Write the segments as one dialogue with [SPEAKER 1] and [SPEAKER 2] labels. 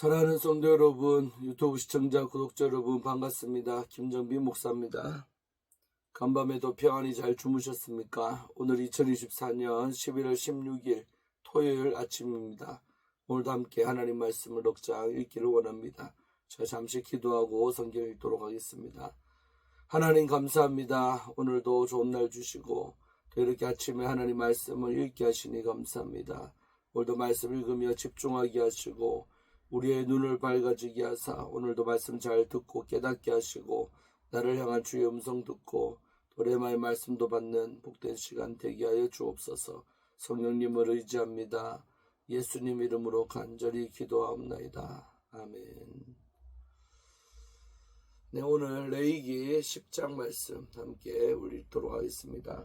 [SPEAKER 1] 사랑하는 성도 여러분, 유튜브 시청자, 구독자 여러분 반갑습니다. 김정빈 목사입니다. 간밤에도 평안히 잘 주무셨습니까? 오늘 2024년 11월 16일 토요일 아침입니다. 오늘도 함께 하나님 말씀을 넉장 읽기를 원합니다. 제가 잠시 기도하고 성경 읽도록 하겠습니다. 하나님 감사합니다. 오늘도 좋은 날 주시고 또 이렇게 아침에 하나님 말씀을 읽게 하시니 감사합니다. 오늘도 말씀 읽으며 집중하게 하시고 우리의 눈을 밝아지게 하사 오늘도 말씀 잘 듣고 깨닫게 하시고 나를 향한 주의 음성 듣고 도레마의 말씀도 받는 복된 시간 되게 하여 주옵소서 성령님을 의지합니다. 예수님 이름으로 간절히 기도하옵나이다. 아멘. 네, 오늘 레이기 10장 말씀 함께 읽도록 하겠습니다.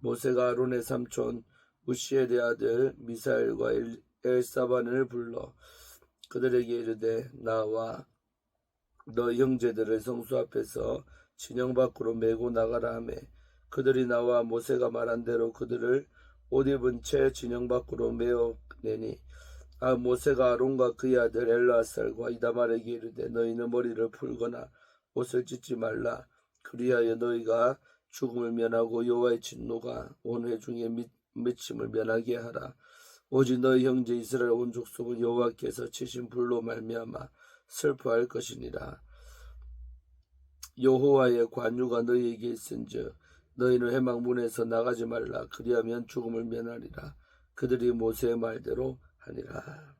[SPEAKER 1] 모세가 아론의 삼촌 우시엘의 아들 미사엘과 엘, 엘사반을 불러 그들에게 이르되 나와 너 형제들을 성수 앞에서 진영 밖으로 메고 나가라 하매 그들이 나와 모세가 말한 대로 그들을 옷 입은 채 진영 밖으로 메어 내니 아 모세가 아론과 그의 아들 엘라살과 이다말에게 이르되 너희는 머리를 풀거나 옷을 찢지 말라. 그리하여 너희가 죽음을 면하고 여호와의 진노가 온 회중의 미, 미침을 면하게 하라. 오직 너희 형제 이스라엘 온 족속은 여호와께서 치신 불로 말미암아 슬퍼할 것이니라. 여호와의 관유가 너희에게 있은즉 너희는 해망문에서 나가지 말라. 그리하면 죽음을 면하리라. 그들이 모세의 말대로 하니라.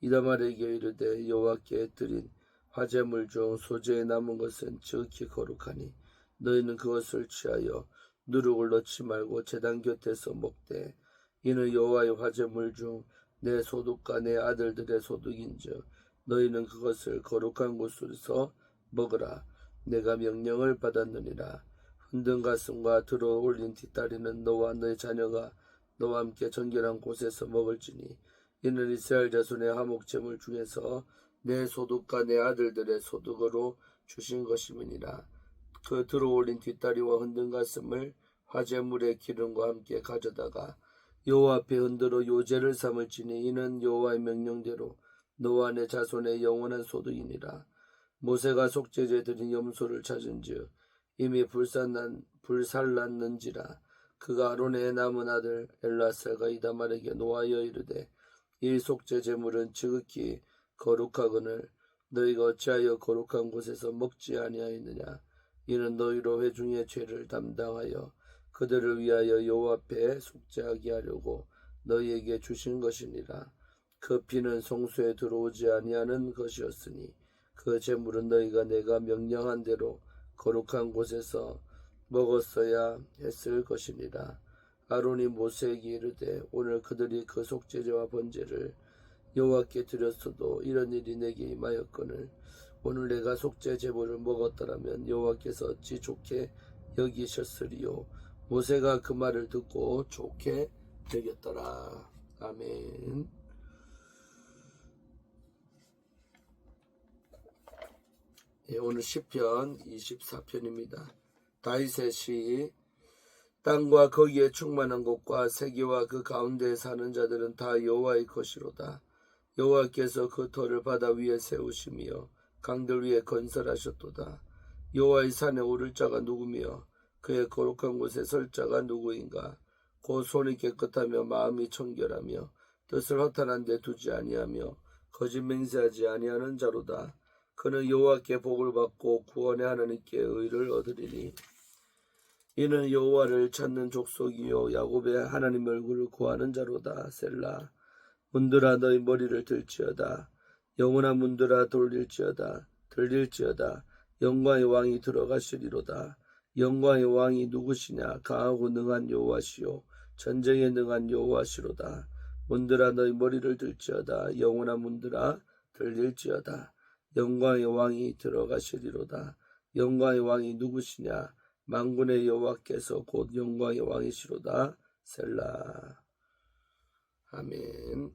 [SPEAKER 1] 이다말에게 이르되 여호와께 드린 화제물 중 소재에 남은 것은 지극히 거룩하니 너희는 그것을 취하여 누룩을 넣지 말고 제단 곁에서 먹되 이는 여호와의 화제물 중 내 소득과 내 아들들의 소득인즉 너희는 그것을 거룩한 곳에서 먹으라. 내가 명령을 받았느니라. 흔든 가슴과 들어 올린 뒷다리는 너와 너의 자녀가 너와 함께 정결한 곳에서 먹을지니 이는 이스라엘 자손의 화목제물 중에서 내 소득과 내 아들들의 소득으로 주신 것임이니라. 그 들어올린 뒷다리와 흔든 가슴을 화제물의 기름과 함께 가져다가 여호와 앞에 흔들어 요제를 삼을지니 이는 여호와의 명령대로 너와 내 자손의 영원한 소득이니라. 모세가 속죄제 드린 염소를 찾은즉 이미 불살난 불살났는지라 그가 아론의 남은 아들 엘라셀과 이다말에게 노하여 이르되 이 속죄 제물은 지극히 거룩하거늘 너희가 어찌하여 거룩한 곳에서 먹지 아니하였느냐? 이는 너희로 회중의 죄를 담당하여 그들을 위하여 여호와 앞에 속죄하게 하려고 너희에게 주신 것이니라. 그 피는 성소에 들어오지 아니하는 것이었으니 그 제물은 너희가 내가 명령한 대로 거룩한 곳에서 먹었어야 했을 것이니라 아론이 모세에게 이르되 오늘 그들이 그 속죄제와 번제를 여호와께 드렸어도 이런 일이 내게 임하였거늘 오늘 내가 속죄 제물을 먹었더라면 여호와께서 어찌 좋게 여기셨으리요. 모세가 그 말을 듣고 좋게 여겼더라. 아멘. 예, 오늘 시편 24편입니다. 다윗의 시 땅과 거기에 충만한 곳과 세계와 그 가운데에 사는 자들은 다 여호와의 것이로다. 여호와께서 그 터를 바다 위에 세우시며 강들 위에 건설하셨도다. 여호와의 산에 오를 자가 누구며 그의 거룩한 곳에 설 자가 누구인가? 곧 손이 깨끗하며 마음이 청결하며 뜻을 허탄한 데 두지 아니하며 거짓 맹세하지 아니하는 자로다. 그는 여호와께 복을 받고 구원의 하나님께 의를 얻으리니 이는 여호와를 찾는 족속이요 야곱의 하나님 얼굴을 구하는 자로다. 셀라. 문들아 너희 머리를 들지어다. 영원한 문들아 돌릴지어다. 들릴지어다. 영광의 왕이 들어가시리로다. 영광의 왕이 누구시냐? 강하고 능한 여호와시요. 전쟁에 능한 여호와시로다. 문들아 너희 머리를 들지어다. 영원한 문들아 들릴지어다. 영광의 왕이 들어가시리로다. 영광의 왕이 누구시냐 만군의 여호와께서 곧 영광의 왕이시로다 셀라 아멘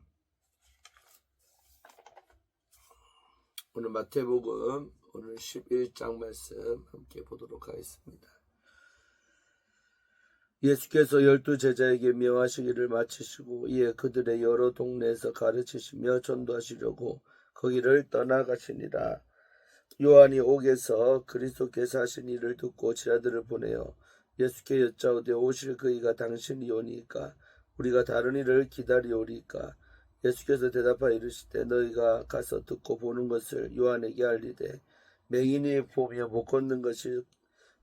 [SPEAKER 1] 오늘 마태복음 오늘 11장 말씀 함께 보도록 하겠습니다. 예수께서 열두 제자에게 명하시기를 마치시고 이에 그들의 여러 동네에서 가르치시며 전도하시려고 거기를 떠나가시니라. 요한이 옥에서 그리스도께서 하신 일을 듣고 제자들을 보내어 예수께 여짜오되 오실 그이가 당신이 오니까 우리가 다른 일을 기다리오리까? 예수께서 대답하여 이르시되 너희가 가서 듣고 보는 것을 요한에게 알리되 맹인이 보며 못 걷는 것이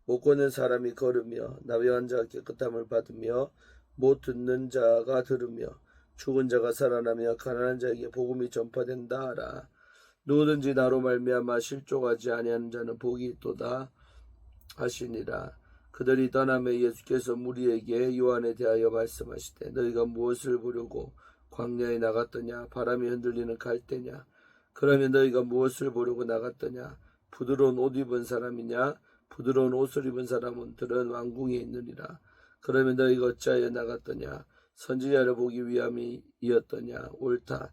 [SPEAKER 1] 못 걷는 사람이 걸으며 나병한 자가 깨끗함을 받으며 못 듣는 자가 들으며 죽은 자가 살아나며 가난한 자에게 복음이 전파된다 하라 누구든지 나로 말미암아 실족하지 아니하는 자는 복이 있도다 하시니라. 그들이 떠나며 예수께서 무리에게 요한에 대하여 말씀하시되 너희가 무엇을 보려고 광야에 나갔더냐? 바람이 흔들리는 갈대냐? 그러면 너희가 무엇을 보려고 나갔더냐? 부드러운 옷 입은 사람이냐? 부드러운 옷을 입은 사람들은 왕궁에 있느니라. 그러면 너희가 어찌하여 나갔더냐? 선지자를 보기 위함이었더냐? 옳다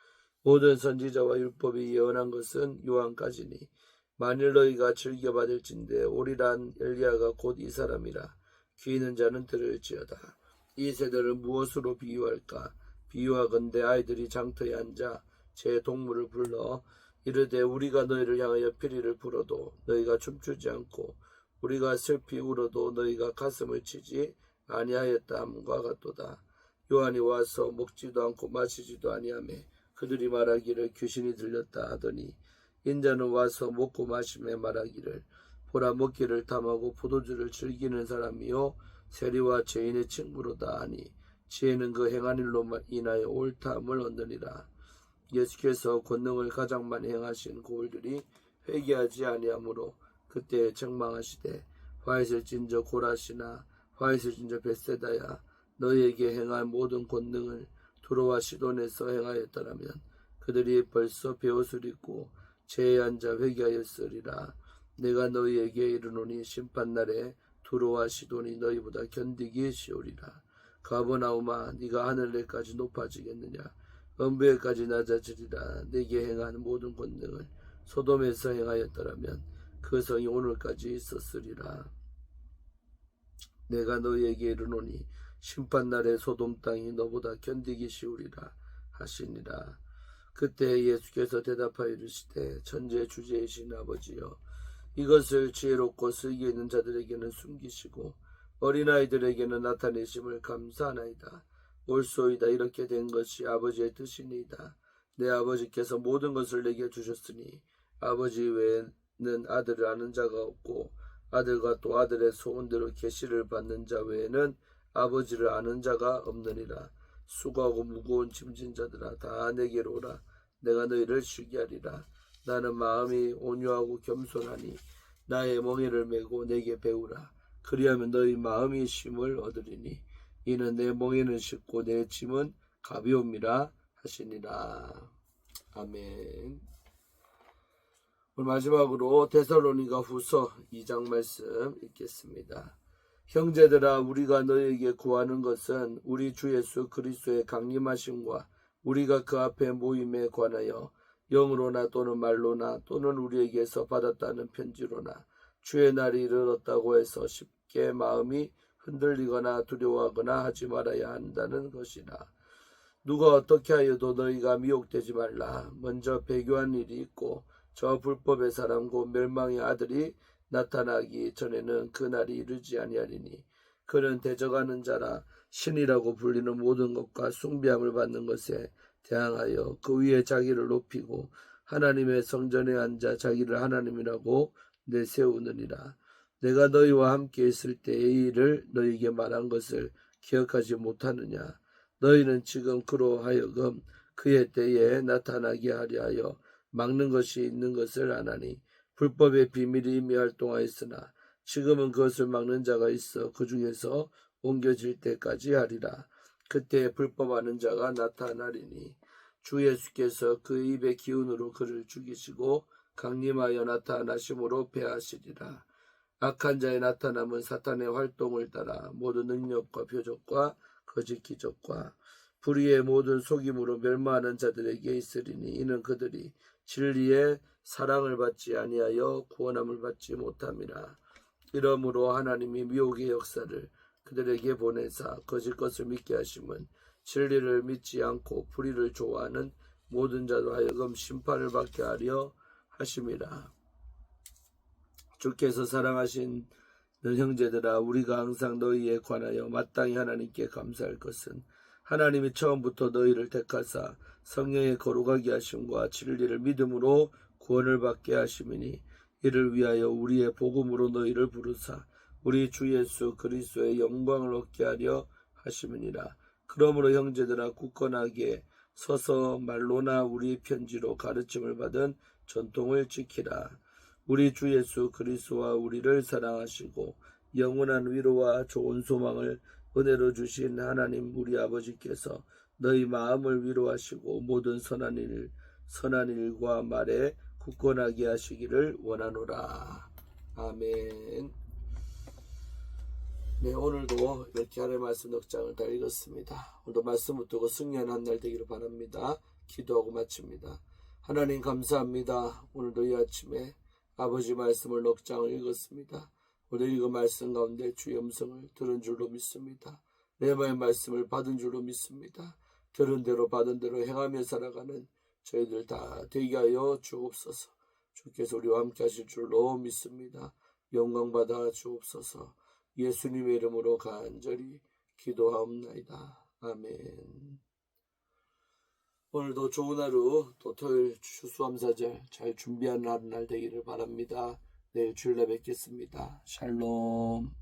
[SPEAKER 1] 모든 선지자와 율법이 예언한 것은 요한까지니 만일 너희가 즐겨 받을진대 오리란 엘리야가 곧 이 사람이라 귀 있는 자는 들을지어다. 이 세대를 무엇으로 비유할까? 비유하건대 아이들이 장터에 앉아 제 동물을 불러 이르되 우리가 너희를 향하여 피리를 불어도 너희가 춤추지 않고 우리가 슬피 울어도 너희가 가슴을 치지 아니하였다 함과 같도다. 요한이 와서 먹지도 않고 마시지도 아니하며 그들이 말하기를 귀신이 들렸다 하더니 인자는 와서 먹고 마시며 말하기를 보라 먹기를 탐하고 포도주를 즐기는 사람이요 세리와 죄인의 친구로다 하니 지혜는 그 행한 일로 인하여 옳다함을 얻느니라. 예수께서 권능을 가장 많이 행하신 고울들이 회개하지 아니하므로 그때 책망하시되 화이슬 진저 고라시나 화이슬 진저 베세다야 너희에게 행한 모든 권능을 두로와 시돈에서 행하였더라면 그들이 벌써 베옷을 입고 앉아 회개하였으리라. 내가 너희에게 이르노니 심판날에 두로와 시돈이 너희보다 견디기 쉬우리라. 가버나우마 네가 하늘에까지 높아지겠느냐? 엄부에까지 낮아지리라. 내게 행한 모든 권능을 소돔에서 행하였더라면 그 성이 오늘까지 있었으리라. 내가 너희에게 이르노니 심판날에 소돔 땅이 너보다 견디기 쉬우리라 하시니라 그때 예수께서 대답하여 이르시되 천재 주제이신 아버지여 이것을 지혜롭고 슬기 있는 자들에게는 숨기시고 어린아이들에게는 나타내심을 감사하나이다. 옳소이다 이렇게 된 것이 아버지의 뜻이니이다. 내 아버지께서 모든 것을 내게 주셨으니 아버지 외에는 아들을 아는 자가 없고 아들과 또 아들의 소원대로 계시를 받는 자 외에는 아버지를 아는 자가 없느니라. 수고하고 무거운 짐진 자들아 다 내게로 오라. 내가 너희를 쉬게 하리라. 나는 마음이 온유하고 겸손하니 나의 멍에를 메고 내게 배우라. 그리하면 너희 마음이 쉼을 얻으리니 이는 내 멍에는 쉽고 내 짐은 가벼움이라 하시니라. 아멘. 오늘 마지막으로 데살로니가 후서 2장 말씀 읽겠습니다. 형제들아 우리가 너희에게 구하는 것은 우리 주 예수 그리스도의 강림하심과 우리가 그 앞에 모임에 관하여 영으로나 또는 말로나 또는 우리에게서 받았다는 편지로나 주의 날이 이르렀다고 해서 쉽게 마음이 흔들리거나 두려워하거나 하지 말아야 한다는 것이라. 누가 어떻게 하여도 너희가 미혹되지 말라. 먼저 배교한 일이 있고 저 불법의 사람 곧 멸망의 아들이 나타나기 전에는 그 날이 이르지 아니하리니 그는 대적하는 자라 신이라고 불리는 모든 것과 숭배함을 받는 것에 대항하여 그 위에 자기를 높이고 하나님의 성전에 앉아 자기를 하나님이라고 내세우느니라. 내가 너희와 함께 있을 때의 일을 너희에게 말한 것을 기억하지 못하느냐. 너희는 지금 그로 하여금 그의 때에 나타나게 하려 하여 막는 것이 있는 것을 아나니 불법의 비밀이 이미 활동하였으나 지금은 그것을 막는 자가 있어 그 중에서 옮겨질 때까지 하리라. 그때 불법하는 자가 나타나리니 주 예수께서 그 입의 기운으로 그를 죽이시고 강림하여 나타나심으로 패하시리라. 악한 자의 나타남은 사탄의 활동을 따라 모든 능력과 표적과 거짓 기적과 불의의 모든 속임으로 멸망하는 자들에게 있으리니 이는 그들이 진리의 사랑을 받지 아니하여 구원함을 받지 못함이라. 이러므로 하나님이 미혹의 역사를 그들에게 보내사 거짓 것을 믿게 하심은 진리를 믿지 않고 불의를 좋아하는 모든 자도 하여금 심판을 받게 하려 하심이라. 주께서 사랑하신 형제들아 우리가 항상 너희에 관하여 마땅히 하나님께 감사할 것은 하나님이 처음부터 너희를 택하사 성령의 거룩하게 하심과 진리를 믿음으로 구원을 받게 하심이니 이를 위하여 우리의 복음으로 너희를 부르사 우리 주 예수 그리스도의 영광을 얻게 하려 하심이니라. 그러므로 형제들아 굳건하게 서서 말로나 우리 편지로 가르침을 받은 전통을 지키라. 우리 주 예수 그리스도와 우리를 사랑하시고 영원한 위로와 좋은 소망을 은혜로 주신 하나님 우리 아버지께서 너희 마음을 위로하시고 모든 선한 일 선한 일과 말에 굳건하게 하시기를 원하노라. 아멘. 네, 오늘도 하나의 말씀 넉장을 다 읽었습니다. 오늘도 말씀 붙들고 승리하는 한날 되기를 바랍니다. 기도하고 마칩니다. 하나님 감사합니다. 오늘도 이 아침에 아버지 말씀을 넉장을 읽었습니다. 오늘 읽은 말씀 가운데 주의 음성을 들은 줄로 믿습니다. 레마의 말씀을 받은 줄로 믿습니다. 들은 대로 받은 대로 행하며 살아가는 저희들 다 되게 하여 주옵소서. 주께서 우리와 함께 하실 줄로 믿습니다. 영광 받아 주옵소서. 예수님의 이름으로 간절히 기도하옵나이다. 아멘. 오늘도 좋은 하루, 또 토요일 추수감사절 잘 준비하는 하루 날 되기를 바랍니다. 내일 주일날 뵙겠습니다. 샬롬.